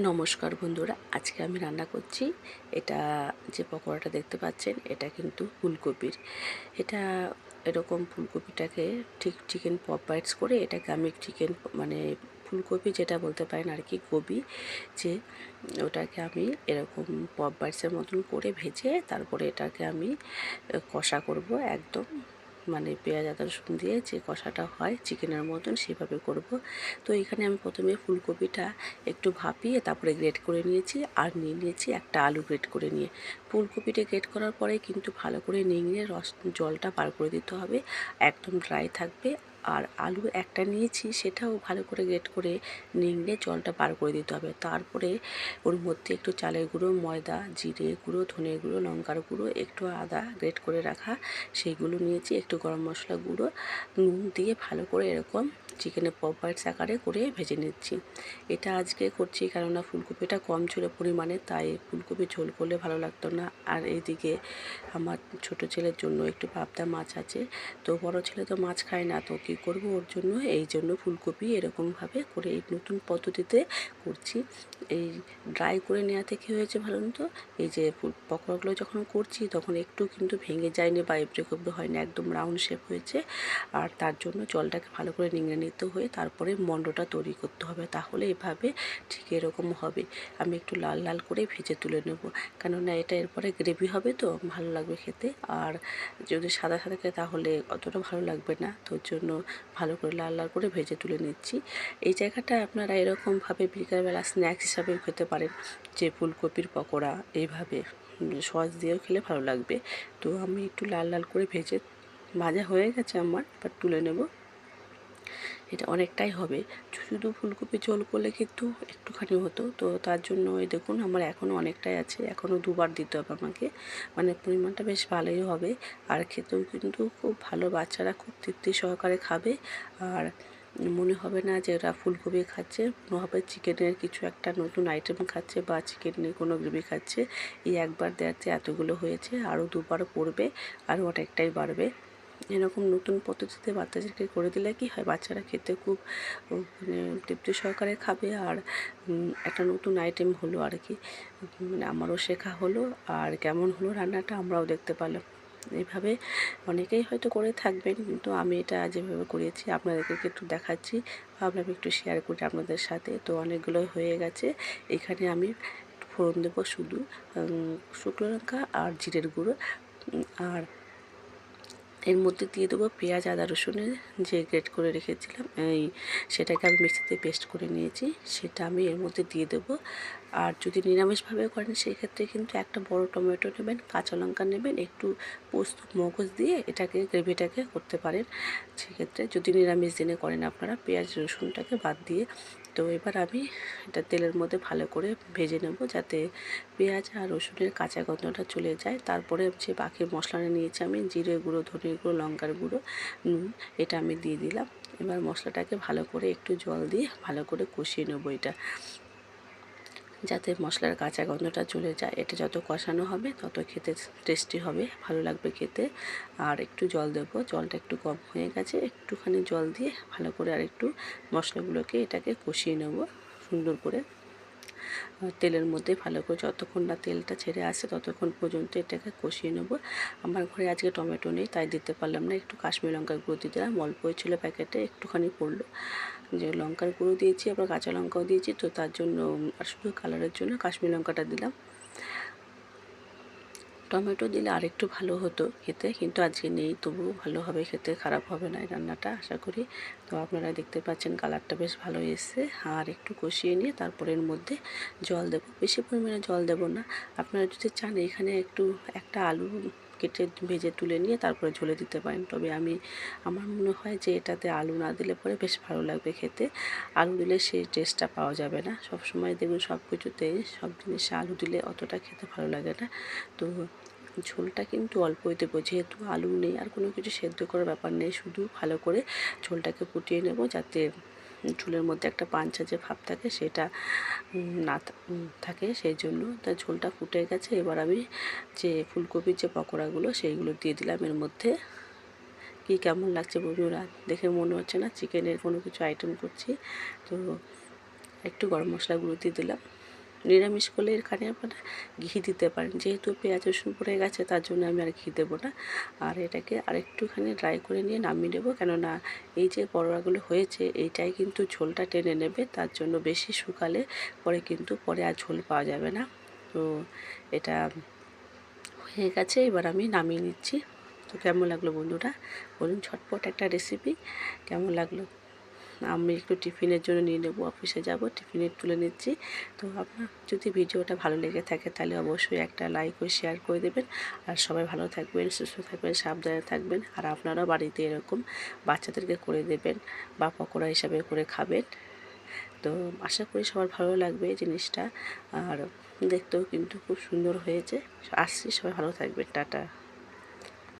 নমস্কার বন্ধুরা, আজকে আমি রান্না করছি। এটা যে পকোড়াটা দেখতে পাচ্ছেন, এটা কিন্তু ফুলকপির। এটা এরকম ফুলকপিটাকে ঠিক চিকেন পপ বাইটস করে এটাকে আমি চিকেন মানে ফুলকপি যেটা বলতে পারেন আর কি গোবি যে ওটাকে আমি এরকম পপ বাইটসের মতন করে ভেজে তারপরে এটাকে আমি কষা করব একদম মানে পেঁয়াজ, আদা, রসুন দিয়ে যে কষাটা হয় চিকেনের মতন সেভাবে করব। তো এখানে আমি প্রথমে ফুলকপিটা একটু ভাপিয়ে তারপরে গ্রেট করে নিয়েছি আর নিয়ে নিয়েছি একটা আলু গ্রেট করে নিয়ে। ফুলকপিটা গ্রেট করার পরে কিন্তু ভালো করে নিয়ে রস, জলটা বার করে দিতে হবে। একদম ড্রাই থাকবে আর আলু একটা নিয়েছি, সেটাও ভালো করে গ্রেট করে নিংড়ে জলটা বার করে দিতে হবে। তারপরে ওর মধ্যে একটু চালের গুঁড়ো, ময়দা, জিরে গুঁড়ো, ধনের গুঁড়ো, লঙ্কার গুঁড়ো, একটু আদা গ্রেট করে রাখা, সেইগুলো নিয়েছি, একটু গরম মশলা গুঁড়ো, নুন দিয়ে ভালো করে এরকম চিকেনের পপ বাইটস আকারে করে ভেজে নিচ্ছি। এটা আজকে করছি কেননা ফুলকপিটা কম ছিল পরিমাণে, তাই ফুলকপি ঝোল করলে ভালো লাগতো না। আর এইদিকে আমার ছোট ছেলের জন্য একটু পাবদা মাছ আছে, তো বড় ছেলে তো মাছ খায় না, তো কী করব ওর জন্য। এই জন্য ফুলকপি এরকমভাবে করে এই নতুন পদ্ধতিতে করছি। এই ড্রাই করে নেওয়াতে কী হয়েছে ভালো তো? এই যে পকোড়াগুলো যখন করছি তখন একটু কিন্তু ভেঙে যায়নি বা এবড়ে কবড়ে হয়নি, একদম রাউন্ড শেপ হয়েছে। আর তার জন্য জলটাকে ভালো করে নিংড়ে নিতে হয়ে তারপরে মণ্ডটা তৈরি করতে হবে। তাহলে এভাবে ঠিক এরকম হবে। আমি একটু লাল লাল করে ভেজে তুলে নেব। কেননা এটা এরপরে গ্রেভি হবে তো, ভালো লাগবে খেতে। আর যদি সাদা সাদা খেতে তাহলে অতটা ভালো লাগবে না। তোর জন্য ভালো করে লাল লাল করে ভেজে তুলে নিচ্ছি। এই জায়গাটা আপনারা এরকমভাবে বিকালবেলা স্ন্যাক্স হিসাবেও খেতে পারেন, যে ফুলকপির পকোড়া এইভাবে সস দিয়েও খেলে ভালো লাগবে। তো আমি একটু লাল লাল করে ভেজে, ভাজা হয়ে গেছে আমার, এবার তুলে নেব। এটা অনেকটাই হবে। শুধু ফুলকপি ঝোল করলে কিন্তু একটুখানি হতো। তো তার জন্য ওই দেখুন, আমার এখনও অনেকটাই আছে। এখনও দুবার দিতে হবে আমাকে। মানে পরিমাণটা বেশ ভালোই হবে। আর খেতেও কিন্তু খুব ভালো। বাচ্চারা খুব তৃপ্তি সহকারে খাবে। আর মনে হবে না যে ওরা ফুলকপি খাচ্ছে। মনে হবে চিকেনের কিছু একটা নতুন আইটেম খাচ্ছে বা চিকেনের কোনো গ্রেভি খাচ্ছে। এই একবার দেওয়াতে এতগুলো হয়েছে। আরও দুবার পড়বে। আরও অনেকটাই বাড়বে। এরকম নতুন পদ্ধতিতে বাচ্চাদেরকে করে দিলে কি হয়? বাচ্চারা খেতে খুব মানে তৃপ্তি সহকারে খাবে আর একটা নতুন আইটেম হলো আর কি। মানে আমারও শেখা হলো আর কেমন হলো রান্নাটা আমরাও দেখতে পেলাম। এইভাবে অনেকেই হয়তো করে থাকবেন কিন্তু আমি এটা যেভাবে করেছি আপনাদেরকে একটু দেখাচ্ছি, ভাবলাম একটু শেয়ার করি আপনাদের সাথে। তো অনেকগুলো হয়ে গেছে। এখানে আমি ফোড়ন দেবো শুধু শুকনো লঙ্কা আর জিরের গুঁড়ো আর এর মধ্যে দিয়ে দেবো পেঁয়াজ, আদা রসুনের যে গ্রেট করে রেখেছিলাম, এই সেটাকে আমি মিক্সিতে পেস্ট করে নিয়েছি, সেটা আমি এর মধ্যে দিয়ে দেবো। আর যদি নিরামিষভাবে করেন, সেক্ষেত্রে কিন্তু একটা বড় টমেটো নেবেন, কাঁচা লঙ্কা নেবেন, একটু পোস্ত, মগজ দিয়ে এটাকে, গ্রেভিটাকে করতে পারেন। সেক্ষেত্রে যদি নিরামিষ দিনে করেন আপনারা, পেঁয়াজ, রসুনটাকে বাদ দিয়ে তো এবার আমি এটা তেলের মধ্যে ভালো করে ভেজে নেব যাতে পেঁয়াজ আর রসুনের কাঁচা গন্ধটা চলে যায়। তারপরে যে বাকি মশলাটা নিয়েছি আমি, জিরে গুঁড়ো, ধনে গুঁড়ো, লঙ্কার গুঁড়ো, নুন, এটা আমি দিয়ে দিলাম। এবার মশলাটাকে ভালো করে একটু জল দিয়ে ভালো করে কষিয়ে নেব এটা। যাতে মশলার কাঁচা গন্ধটা চলে যায়। এটা যত কষানো হবে, তত খেতে টেস্টি হবে, ভালো লাগবে খেতে। আর একটু জল দেবো, জলটা একটু কম হয়ে গেছে। একটুখানি জল দিয়ে ভালো করে আর একটু মশলাগুলোকে এটাকে কষিয়ে নেব, সুন্দর করে। তেলের মধ্যে ভালো করে যতক্ষণ না তেলটা ছেড়ে আসে ততক্ষণ পর্যন্ত এটাকে কষিয়ে নেব। আমার ঘরে আজকে টমেটো নেই, তাই দিতে পারলাম না। একটু কাশ্মীর লঙ্কার গুঁড়ো দিয়ে দিলাম, অল্প হয়েছিলো প্যাকেটে, একটুখানি পড়ল। যে লঙ্কার গুঁড়ো দিয়েছি, আবার কাঁচা লঙ্কাও দিয়েছি, তো তার জন্য, আর শুধু কালারের জন্য কাশ্মীর লঙ্কাটা দিলাম। টমেটো দিলে আরেকটু ভালো হতো খেতে, কিন্তু আজকে নেই, তবুও ভালো হবে খেতে, খারাপ হবে না এই রান্নাটা, আশা করি। তো আপনারা দেখতে পাচ্ছেন কালারটা বেশ ভালো এসছে। আর একটু কষিয়ে নিয়ে তারপরে এর মধ্যে জল দেবো। বেশি পরিমাণে জল দেবো না। আপনারা যদি চান এখানে একটু, একটা আলু কেটে ভেজে তুলে নিয়ে তারপরে ঝোলে দিতে পারেন। তবে আমি, আমার মনে হয় যে এটাতে আলু না দিলে পরে বেশ ভালো লাগবে খেতে। আলু দিলে সেই টেস্টটা পাওয়া যাবে না। সব সময় দেখুন সব কিছুতে সব জিনিসে আলু দিলে অতটা খেতে ভালো লাগে না। তো ঝোলটা কিন্তু অল্পই দেবো। যেহেতু আলু নেই, আর কোনো কিছু সেদ্ধ করার ব্যাপার নেই, শুধু ভালো করে ঝোলটাকে ফুটিয়ে নেব যাতে ঝোলের মধ্যে একটা পাঞ্চা যে ভাব থাকে সেটা না থাকে। সেই জন্য তা ঝোলটা ফুটে গেছে। এবার আমি যে ফুলকপির যে পকোড়াগুলো, সেইগুলো দিয়ে দিলাম। এর মধ্যে কি কেমন লাগছে বন্ধুরা? দেখে মনে হচ্ছে না? চিকেনের কোনো কিছু আইটেম করছি। তো একটু গরম মশলা গুঁড়ো দিয়ে দিলাম। নিরামিষ করলে এখানে আপনারা ঘি দিতে পারেন। যেহেতু পেঁয়াজ, রসুন পড়ে গেছে, তার জন্য আমি আর ঘি দেবো না। আর এটাকে আরেকটুখানি ড্রাই করে নিয়ে নামিয়ে নেব। কেননা এই যে পরোটাগুলো হয়েছে, এইটাই কিন্তু ঝোলটা টেনে নেবে। তার জন্য বেশি শুকালে পরে কিন্তু পরে আর ঝোল পাওয়া যাবে না। তো এটা হয়ে গেছে, এবার আমি নামিয়ে নিচ্ছি। তো কেমন লাগল বন্ধুরা? বলুন ঝটপট একটা রেসিপি কেমন লাগল? আমি একটু টিফিনের জন্য নিয়ে নেব, অফিসে যাব, টিফিনে তুলে নিচ্ছি। তো আপনার যদি ভিডিওটা ভালো লেগে থাকে তাহলে অবশ্যই একটা লাইক ও শেয়ার করে দেবেন। আর সবাই ভালো থাকবেন, সুস্থ থাকবেন, সাবধানে থাকবেন। আর আপনারাও বাড়িতে এরকম বাচ্চাদেরকে করে দেবেন বা পকোড়া হিসাবে করে খাবেন। তো আশা করি সবার ভালো লাগবে জিনিসটা। আর দেখতেও কিন্তু খুব সুন্দর হয়েছে। আসছি, সবাই ভালো থাকবেন, টাটা।